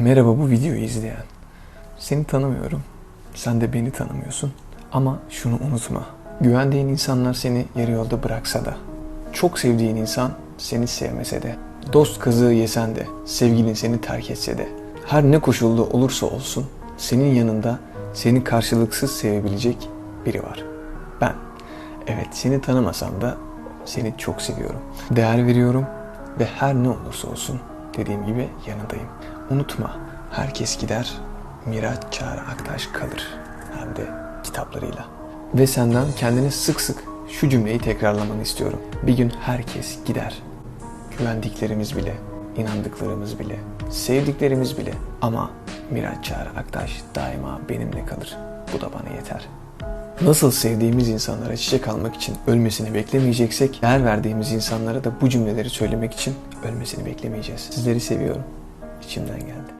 Merhaba bu videoyu izleyen. Seni tanımıyorum. Sen de beni tanımıyorsun. Ama şunu unutma. Güvendiğin insanlar seni yarı yolda bıraksa da, çok sevdiğin insan seni sevmese de, dost kazığı yesen de, sevgilin seni terk etse de, her ne koşulda olursa olsun senin yanında seni karşılıksız sevebilecek biri var. Ben. Evet seni tanımasam da seni çok seviyorum. Değer veriyorum ve her ne olursa olsun dediğim gibi yanındayım. Unutma herkes gider, Miraç Çağrı Aktaş kalır. Hem de kitaplarıyla. Ve senden kendine sık sık şu cümleyi tekrarlamanı istiyorum. Bir gün herkes gider. Güvendiklerimiz bile, inandıklarımız bile, sevdiklerimiz bile. Ama Miraç Çağrı Aktaş daima benimle kalır. Bu da bana yeter. Nasıl sevdiğimiz insanlara çiçek almak için ölmesini beklemeyeceksek, değer verdiğimiz insanlara da bu cümleleri söylemek için ölmesini beklemeyeceğiz. Sizleri seviyorum. İçimden geldi.